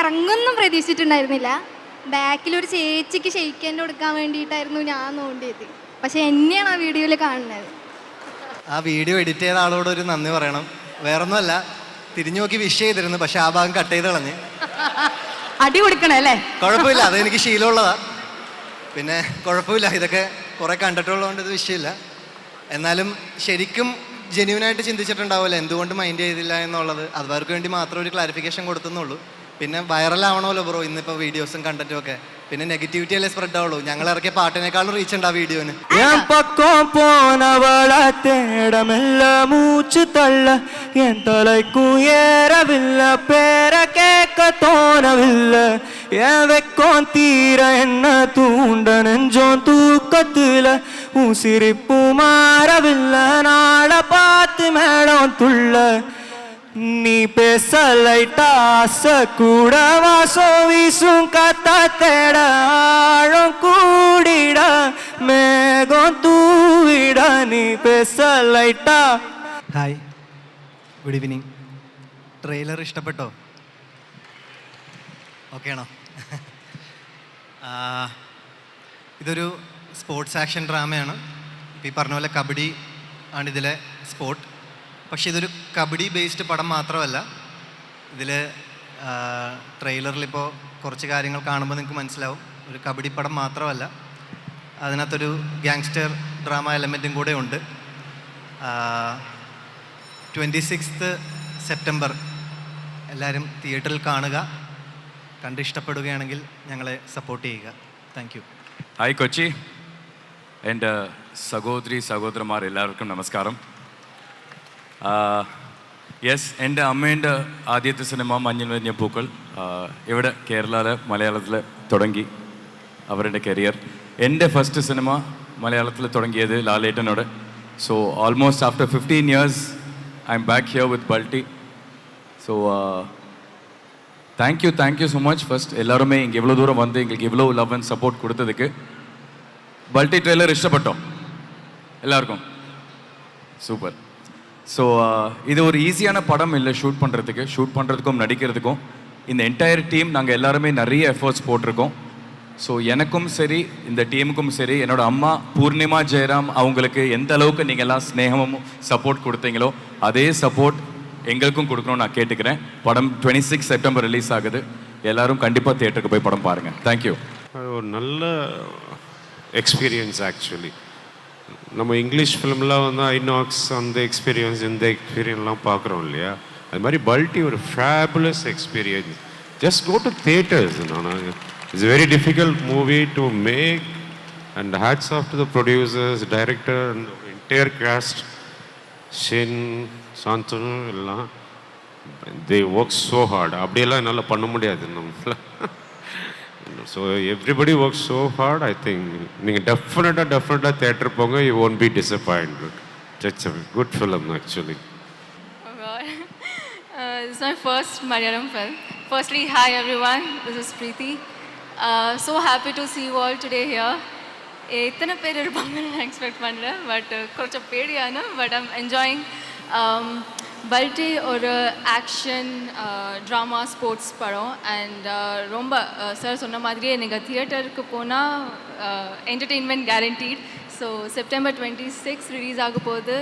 ഇറങ്ങുന്നും പ്രതീക്ഷിച്ചിട്ടുണ്ടായിരുന്നില്ല. ബാക്കിൽ ഒരു ചേച്ചിക്ക് ഷെയ്ക്കന്റെ കൊടുക്കാൻ വേണ്ടിയിട്ടായിരുന്നു ഞാൻ നോണ്ടിയത്. പക്ഷെ എന്നെയാണ് ആ വീഡിയോയിൽ കാണുന്നത്. ആ വീഡിയോ എഡിറ്റ് ചെയ്ത ആളോട് ഒരു നന്ദി പറയണം. വേറൊന്നുമല്ല തിരിഞ്ഞു നോക്കി വിഷ് ചെയ്തിരുന്നു പക്ഷെ ആ ഭാഗം കട്ട് ചെയ്ത് കളഞ്ഞ്. അടി കൊടുക്കണേ അല്ലേ? കുഴപ്പമില്ല അത് എനിക്ക് ശീലമുള്ളതാ. പിന്നെ കുഴപ്പമില്ല ഇതൊക്കെ കുറെ കണ്ടിട്ടുള്ളതുകൊണ്ട് ഇത് വിഷയമില്ല എന്നാലും ശരിക്കും ജെന്യൂനായിട്ട് ചിന്തിച്ചിട്ടുണ്ടാവില്ല എന്തുകൊണ്ട് മൈൻഡ് ചെയ്തില്ല എന്നുള്ളത്. അതുവർക്ക് വേണ്ടി മാത്രം ഒരു ക്ലാരിഫിക്കേഷൻ കൊടുത്തുന്നുള്ളൂ. പിന്നെ വൈറലാവണമല്ലോ ബ്രോ ഇന്നിപ്പോ വീഡിയോസും കണ്ടന്റും ഒക്കെ. പിന്നെ നെഗറ്റിവിറ്റി അല്ലേ സ്പ്രെഡ് ആവുള്ളൂ. ഞങ്ങൾ ഇറക്കിയ പാട്ടിനേക്കാളും റീച്ച് ഉണ്ട് ആ വീഡിയോന് ഞാൻ പക്കം പോണവളെ തേടമല്ല മൂച്ച് തള്ള എൻ തലയ്ക്കും ഏറവില്ല പേര കേക്ക തോന്നവില്ല. എൻ വെക്കോം തീര എന്ന തൂണ്ട നെഞ്ചോ തൂക്കത്തില ഉസിരിപ്പു മാറവില്ല നാളെ പാത്ത് മേടോ തുള്ള. నీ పెసలైట ఆశ కూడా వాసోవిసుం కథ తెడాడం కూడిడ మేఘం తూవిడ నీ పెసలైట. ഹായ് ഗുഡ് ഈവനിങ് ട്രെയിലർ ഇഷ്ടപ്പെട്ടോ ഓക്കെയാണോ ഇതൊരു സ്പോർട്സ് ആക്ഷൻ ഡ്രാമയാണ് ഈ പറഞ്ഞ പോലെ കബഡി ആണിതിലെ സ്പോർട്ട് പക്ഷേ ഇതൊരു കബഡി ബേസ്ഡ് പടം മാത്രമല്ല. ഇതിൽ ട്രെയിലറിലിപ്പോൾ കുറച്ച് കാര്യങ്ങൾ കാണുമ്പോൾ നിങ്ങൾക്ക് മനസ്സിലാവും. ഒരു കബഡി പടം മാത്രമല്ല. അതിനകത്തൊരു ഗ്യാങ്സ്റ്റർ ഡ്രാമ എലമെന്റും കൂടെ ഉണ്ട്. ട്വന്റി സിക്സ്ത് സെപ്റ്റംബർ എല്ലാവരും തിയേറ്ററിൽ കാണുക. കണ്ട് ഇഷ്ടപ്പെടുകയാണെങ്കിൽ ഞങ്ങളെ സപ്പോർട്ട് ചെയ്യുക. Thank you hi Kochi. എന്റെ സഹോദരി സഹോദരന്മാർ എല്ലാവർക്കും നമസ്കാരം. യെസ് എൻ്റെ അമ്മേൻ്റെ ആദ്യത്തെ സിനിമ മഞ്ഞൾ മഞ്ഞ പൂക്കൾ ആ, ഇവിടെ കേരളയിൽ മലയാളത്തിൽ തുടങ്ങി അവരുടെ കരിയർ എൻ്റെ ഫസ്റ്റ് സിനിമ മലയാളത്തിൽ തുടങ്ങിയത് ലാലേട്ടനോട് so almost after fifteen years I am back here with Balti so thank you thank you so much first எல்லாருமே இங்கே இவ்வளோ தூரம் வந்து எங்களுக்கு இவ்வளோ லவ் அண்ட் சப்போர்ட் கொடுத்ததுக்கு பல்டி ட்ரெய்லர் இஷ்டப்பட்டோம் எல்லாருக்கும் சூப்பர் ஸோ uh, இது ஒரு ஈஸியான படம் இல்லை ஷூட் பண்ணுறதுக்கு ஷூட் பண்ணுறதுக்கும் நடிக்கிறதுக்கும். இந்த என்டையர் டீம் நாங்கள் எல்லாருமே நிறைய எஃபர்ட்ஸ் போட்டிருக்கோம். ஸோ எனக்கும் சரி இந்த டீமுக்கும் சரி என்னோட அம்மா பூர்ணிமா ஜெயராம் அவங்களுக்கு எந்த அளவுக்கு நீங்கள் எல்லாம் ஸ்னேகமும் சப்போர்ட் கொடுத்தீங்களோ அதே சப்போர்ட் எங்களுக்கும் கொடுக்கணும்னு நான் கேட்டுக்கிறேன். படம் டுவெண்ட்டி சிக்ஸ் செப்டம்பர் ரிலீஸ் ஆகுது. எல்லாரும் கண்டிப்பாக தியேட்டருக்கு போய் படம் பாருங்கள் தேங்க்யூ ஒரு நல்ல எக்ஸ்பீரியன்ஸ் ஆக்சுவலி நம்ம இங்கிலீஷ் ஃபிலிம்லாம் வந்து ஐநாக்ஸ் அந்த எக்ஸ்பீரியன்ஸ் இந்த எக்ஸ்பீரியன்ஸ்லாம் பார்க்குறோம் இல்லையா? அது மாதிரி பல்ட்டி ஒரு fabulous experience just go to theaters நான். It's very difficult movie to make and hats off to the producers director and entire cast Shane Shanthanu எல்லாம். தே ஒர்க் ஸோ ஹார்ட் அப்படியெல்லாம் என்னால் பண்ண முடியாது. நம்மள. So everybody work so hard I think நீங்கள் டெஃபினட்டாக டெஃபினட்டாக தேட்டர் போங்க you won't be disappoint it's good film actually Oh God. Uh, this is my first Malayalam film. Firstly, hi everyone. This is Preeti. Uh, so happy to see you all today here. எத்தனை பேர் இருப்பாங்கன்னு நான் expect பண்ணல but கொஞ்சம் பேடியான but I'm enjoying Balti ஒரு action drama sports படம். And ரொம்ப சார் சொன்ன மாதிரியே நீங்கள் தியேட்டருக்கு போனால் entertainment guaranteed so September twenty six release ஆக போது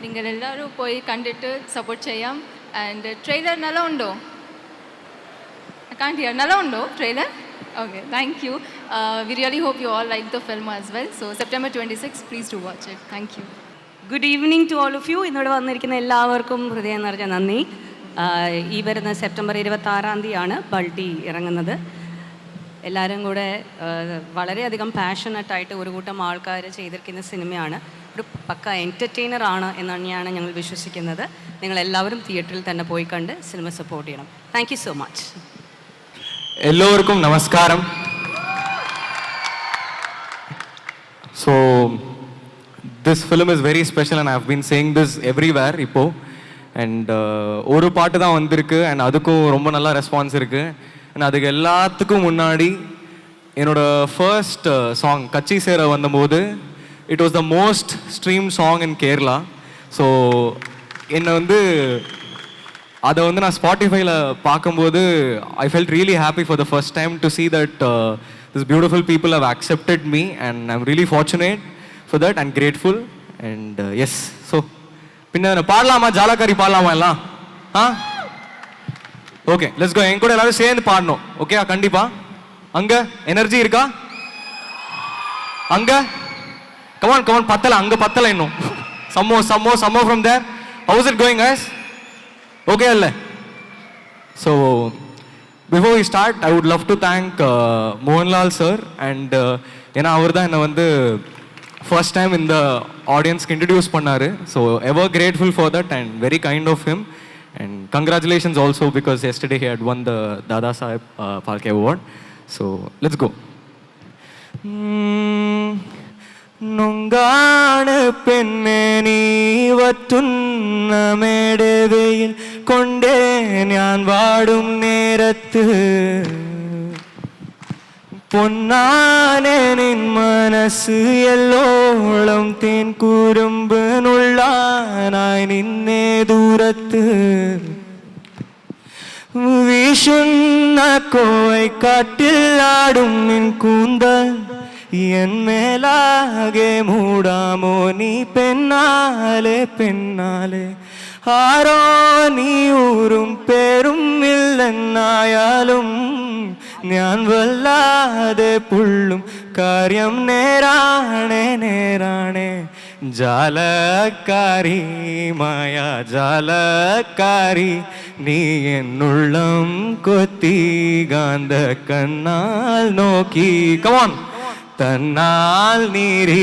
நீங்கள் எல்லோரும் போய் கண்டுட்டு சப்போர்ட் చేయం அண்ட் ட்ரெய்லர் நல்லா உண்டோ? కాంట్ హియర్ నలా ఉండో trailer okay thank you we really hope you all like the film as well so September twenty six please to watch it thank good evening to all of you ഇന്നിവിടെ വന്നിരിക്കുന്ന എല്ലാവർക്കും ഹൃദയം നിറഞ്ഞ നന്ദി. ഈ വരുന്ന September ഇരുപത്തി ആറാം തീയതിയാണ് ബൾട്ടി ഇറങ്ങുന്നത്. എല്ലാവരും കൂടെ വളരെയധികം പാഷനറ്റായിട്ട് ഒരു കൂട്ടം ആൾക്കാർ ചെയ്തിരിക്കുന്ന സിനിമയാണ്. ഒരു പക്ക എന്റർടൈനർ ആണ് എന്നാണ് ഞങ്ങൾ വിശ്വസിക്കുന്നത്. നിങ്ങളെല്ലാവരും തിയേറ്ററിൽ തന്നെ പോയി കണ്ട് സിനിമ സപ്പോർട്ട് ചെയ്യണം. താങ്ക് സോ മച്ച് എല്ലാവർക്കും നമസ്കാരം. So this film is very special and have been saying this everywhere இப்போ. அண்ட் uh, ஒரு பாட்டு தான் வந்திருக்கு அண்ட் அதுக்கும் ரொம்ப நல்லா ரெஸ்பான்ஸ் இருக்குது அண்ட் அதுக்கு எல்லாத்துக்கும் முன்னாடி என்னோட ஃபர்ஸ்ட் சாங் கச்சி சேர வந்தபோது it was the most stream song in Kerala so என்னை வந்து அதை வந்து நான் ஸ்பாட்டிஃபைல பார்க்கும்போது I felt really happy for the first time to see that this beautiful people have accepted me and I'm really fortunate for that and grateful and yes so பின்ன பாடலாமா? ஜாலக்காரி பாடலாமா எல்லாம்? ஆ? ஓகே லெட்ஸ் கோ என் கூட எல்லாரும் சேர்ந்து பாடணும். Okay கண்டிப்பா. அங்க எனர்ஜி இருக்கா? அங்க? கமான் கமான் பத்தல அங்க பத்தல இன்னும். சம்மோ சம்மோ சம்மோ from there house it going guys okay அல்ல. So before we start I would love to thank Mohanlal sir and ஏன்னா அவர் தான் என்னை வந்து ஃபர்ஸ்ட் டைம் இந்த ஆடியன்ஸ்க்கு இன்ட்ரடியூஸ் பண்ணார் so ever grateful for that and very kind of him and congratulations also because yesterday he had won the Dada Saheb Phalke award so let's go നൊങ്കാണ് പെണ്ണെ നീ വറ്റുന്ന മേടവയിൽ കൊണ്ടേ ഞാൻ വാടും നേരത്ത് പൊന്നാനെ നിൻ മനസ്സ് എല്ലോളം തേൻ കുരുമ്പനുള്ളാനായി നിന്നെ ദൂരത്ത് വീശുന്ന കോവൈക്കാട്ടിലാടും നിൻ കൂന്തൽ എന്മേലാകെ മൂടാമോ നീ പെണ്ണാലെ പെണ്ണാലെ. ആരോ നീ ഊരും പേരും ഇല്ലെന്നായാലും ഞാൻ വല്ലാതെ പുള്ളും കാര്യം നേരാണേ നേരാണേ. ജാലക്കാരി മായ ജാലക്കാരി നീ എന്നുള്ളം കൊത്തി ഗാന്ധ കണ്ണാൽ നോക്കി കമോൺ തന്നാൽ നീരി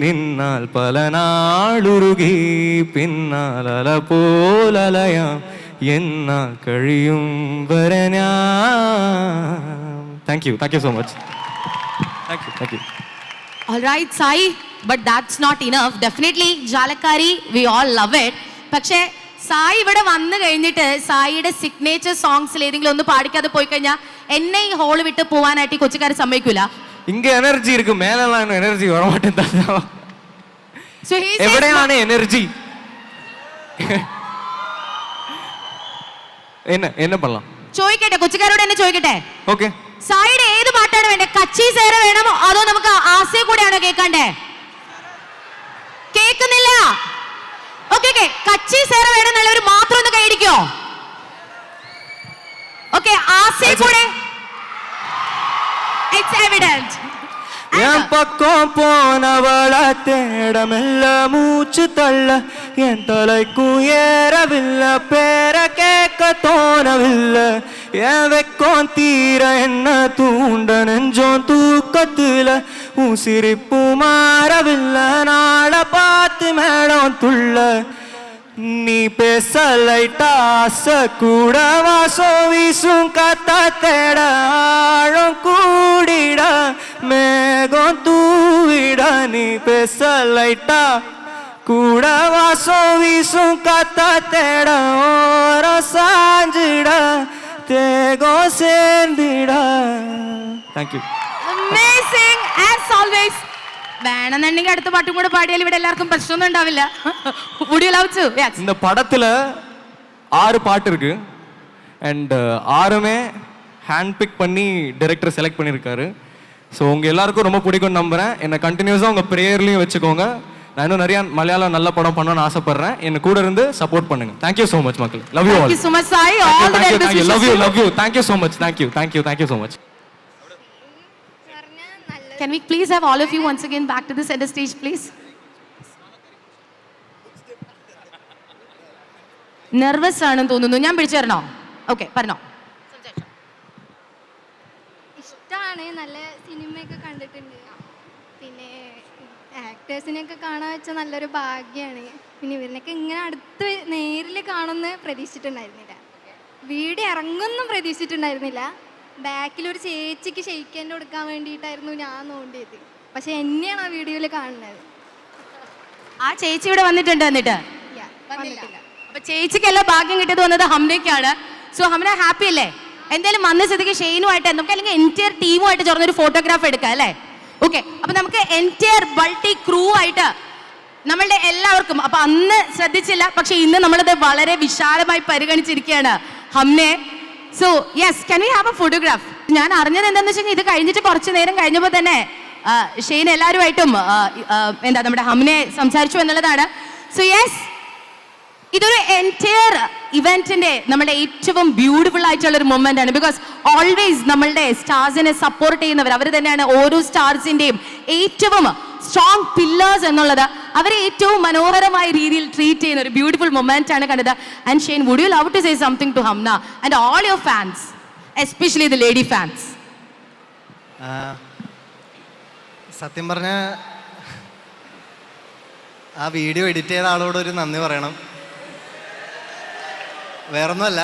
നിന്നാൽ പല നാളുരുകി പിന്നാൽ അല പോലലയാം എന്നാൽ കഴിയും വരനാ thank you thank you so much thank you thank you All right, Sai, but that's not enough. Definitely, Jalakari, we all love it. പക്ഷേ സായി ഇവിടെ വന്നു കഴിഞ്ഞിട്ട് സായിയുടെ സിഗ്നേച്ചർ സോങ്സിൽ ഏതെങ്കിലും ഒന്ന് പാടിക്കാതെ പോയി കഴിഞ്ഞാൽ എന്നെ ഈ ഹോൾ വിട്ട് പോവാനായിട്ട് ഈ കൊച്ചുകാരെ സമ്മതിക്കൂല இங்க எனர்ஜி இருக்கு மேலாம் எனர்ஜி வர மாட்டேன் So he says- എവിടെയാണ് എനർജി என்ன என்ன பண்ணலாம் ചോദിക്കട്ടെ കൊച്ചുകാരോട് എന്നെ ചോദിക്കട്ടെ ஓகே സായിയുടെ ഏത് പാട്ടാണ് വേണ്ടത് കച്ചി സേര വേണമോ അതോ നമുക്ക് ആസയെ കൂടെയാണോ കേൾക്കണ്ടേ കേൾക്കുന്നില്ല ഓക്കെ ഓക്കെ കച്ചി സേര വേണമെന്നുള്ളവർ മാത്രം ഒന്ന് കൈയടിക്കോ ഓക്കെ ആസയെ കൂടെ இட்ஸ் எவிடன்ட் என் பக்கம் போனவள தேடமெல்ல மூச்சு தள்ள என் தலைக்கும் ஏறவில்லை பேர கேட்க தோணவில்லை. என் வெக்கம் தீர என்ன தூண்ட நெஞ்சோம் தூக்கத்தில் உன் சிரிப்பு மாறவில்லை. நாளை பார்த்து மேடம் துள்ள நீ பேசலைட்ட ஆசை கூட வாசம் வீசும் கத்த தேட ஆழம் கூடிட மேகம் தூவிட நீ பேசலைட்ட கூட வாசம் வீசும் கத்த தேட ஓரம் சாஞ்சிட தேகம் சேர்ந்திட thank you Amazing as always. വേണമെന്നുണ്ടെങ്കിൽ അടുത്ത പാട്ടും കൂടെ പാടിയാൽ ഇവിടെ എല്ലാവർക്കും പ്രശ്നമൊന്നും ഉണ്ടാവില്ല would you love to yes இந்த படத்தில் ஆறு பாட்டு இருக்கு அண்ட் ஆறுமே ஹேண்ட் பிக் பண்ணி டைரக்டர் செலக்ட் பண்ணியிருக்காரு ஸோ உங்கள் எல்லாருக்கும் ரொம்ப பிடிக்கும்னு நம்புகிறேன் என்னை கண்டினியூஸாக உங்கள் ப்ரேயர்லையும் வச்சுக்கோங்க நான் இன்னும் நிறையா மலையாளம் நல்ல படம் பண்ணணும்னு ஆசைப்பட்றேன் என்னை கூட இருந்து சப்போர்ட் பண்ணுங்க தேங்க்யூ ஸோ மச் மக்கள் love you Thank all you so much, Sai. All the very best thank you wishes love to you you. Love you thank you so much thank you thank you thank you so much പറഞ്ഞാൽ നല്ല Can we please have all of you once again back to the center stage, please? Nervous ആണെന്ന് തോന്നുന്നു. ഞാൻ പിടിച്ചു തരണോ okay പറഞ്ഞോ. ഇഷ്ടമാണ് നല്ല സിനിമയൊക്കെ കണ്ടിട്ടുണ്ട്. പിന്നെ ആക്ടേഴ്സിനെയൊക്കെ കാണാൻ വെച്ച നല്ലൊരു ഭാഗ്യമാണ് പിന്നെ ഇവരിനൊക്കെ ഇങ്ങനെ അടുത്ത് നേരിൽ കാണുമെന്ന് പ്രതീക്ഷിച്ചിട്ടുണ്ടായിരുന്നില്ല. വീട് ഇറങ്ങുമെന്നും പ്രതീക്ഷിച്ചിട്ടുണ്ടായിരുന്നില്ല. ബാക്കിൽ ഒരു ചേച്ചിക്ക് ഷെയ്ക്കന്റെ കൊടുക്കാൻ വേണ്ടിയിട്ടായിരുന്നു ഞാൻ നോണ്ടിയത്. പക്ഷെ എന്നെയാണ് ആ വീഡിയോയിൽ കാണുന്നത്. ആ ചേച്ചി ഇവിടെ വന്നിട്ടുണ്ട് എന്നിട്ട് അപ്പൊ ചേച്ചിക്ക് ചേച്ചിക്കല്ല ഭാഗ്യം കിട്ടിയത് വന്നത് ഹംനയ്ക്കാണ് സോ ഹംന ഹാപ്പി അല്ലേ? എന്തായാലും വന്ന സ്ഥിതിക്ക് ഷെയ്നുമായിട്ട് നമുക്ക് അല്ലെങ്കിൽ എന്റയർ ടീമുമായിട്ട് ചേർന്നൊരു ഫോട്ടോഗ്രാഫ് എടുക്കാം അല്ലേ? ഓക്കെ അപ്പൊ നമുക്ക് എന്റയർ ബൾട്ടി ക്രൂ ആയിട്ട് നമ്മളുടെ എല്ലാവർക്കും അപ്പൊ അന്ന് ശ്രദ്ധിച്ചില്ല പക്ഷെ ഇന്ന് നമ്മളത് വളരെ വിശാലമായി പരിഗണിച്ചിരിക്കുകയാണ്. ഹംനെ so yes can you have a photograph ഞാൻ അറിഞ്ഞത് എന്താണെന്ന് വെച്ചാൽ ഇത് കഴിഞ്ഞിട്ട് കുറച്ച് നേരം കഴിഞ്ഞപ്പോൾ തന്നെ ഷെയ്ൻ എല്ലാവരുമായിട്ടും എന്താ നമ്മുടെ ഹമ്മിനെ സംസാരിച്ചു എന്നുള്ളതാണ്. സോ യെസ് ഇതൊരു എന്റയർ ഇവന്റിന്റെ നമ്മുടെ ഏറ്റവും ബ്യൂട്ടിഫുൾ ആയിട്ടുള്ള ഒരു മൊമെന്റ് ആണ്. ബിക്കോസ് ഓൾവേസ് നമ്മളുടെ സ്റ്റാർസിനെ സപ്പോർട്ട് ചെയ്യുന്നവർ അവർ തന്നെയാണ് ഓരോ സ്റ്റാർസിന്റെയും ഏറ്റവും സ്ട്രോങ് പില്ലേഴ്സ് എന്നുള്ളത് അവരെ ഏറ്റവും മനോഹരമായ രീതിയിൽ ട്രീറ്റ് ചെയ്യുന്ന ഒരു ബ്യൂട്ടിഫുൾ മൊമെന്റ് ആണ് കണ്ടത്. And Shane would you love to say something to Hamna and all your fans especially the lady fans സത്യം പറഞ്ഞ ആ വീഡിയോ എഡിറ്റ് ചെയ്ത ആളോട് ഒരു നന്ദി പറയണം. വേറൊന്നുമല്ല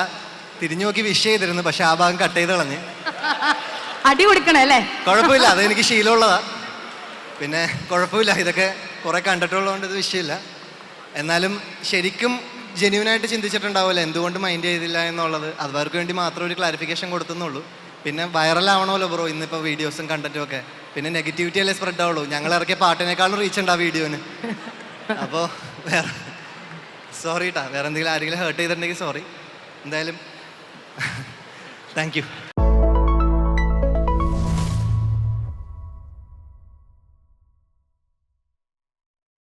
തിരിഞ്ഞു നോക്കി വിഷ് ചെയ്തിരുന്നു പക്ഷെ ആ ഭാഗം കട്ട് ചെയ്ത് കളഞ്ഞ്. അടി കൊടുക്കണം അല്ലേ? കുഴപ്പമില്ല അതെനിക്ക് ശീലമുള്ളതാ. പിന്നെ കുഴപ്പമില്ല. ഇതൊക്കെ കുറെ കണ്ടിട്ടുള്ളതുകൊണ്ട് ഇത് വിഷയമില്ല. എന്നാലും ശരിക്കും ജെന്യൂനായിട്ട് ചിന്തിച്ചിട്ടുണ്ടാവില്ല എന്തുകൊണ്ട് മൈൻഡ് ചെയ്തില്ല എന്നുള്ളത്. അവർക്ക് വേണ്ടി മാത്രം ഒരു ക്ലാരിഫിക്കേഷൻ കൊടുത്തുന്നുള്ളൂ. പിന്നെ വൈറലാവണമല്ലോ ബ്രോ ഇന്നിപ്പോൾ വീഡിയോസും കണ്ടന്റും ഒക്കെ. പിന്നെ നെഗറ്റിവിറ്റി അല്ലേ സ്പ്രെഡ് ആവുള്ളൂ. ഞങ്ങൾ ഇറക്കിയ പാട്ടിനേക്കാളും റീച്ച് ഉണ്ട് ആ വീഡിയോന് അപ്പോൾ വേറെ സോറി കേട്ടാ വേറെ എന്തെങ്കിലും ആരെങ്കിലും ഹേർട്ട് ചെയ്തിട്ടുണ്ടെങ്കിൽ സോറി എന്തായാലും താങ്ക് യു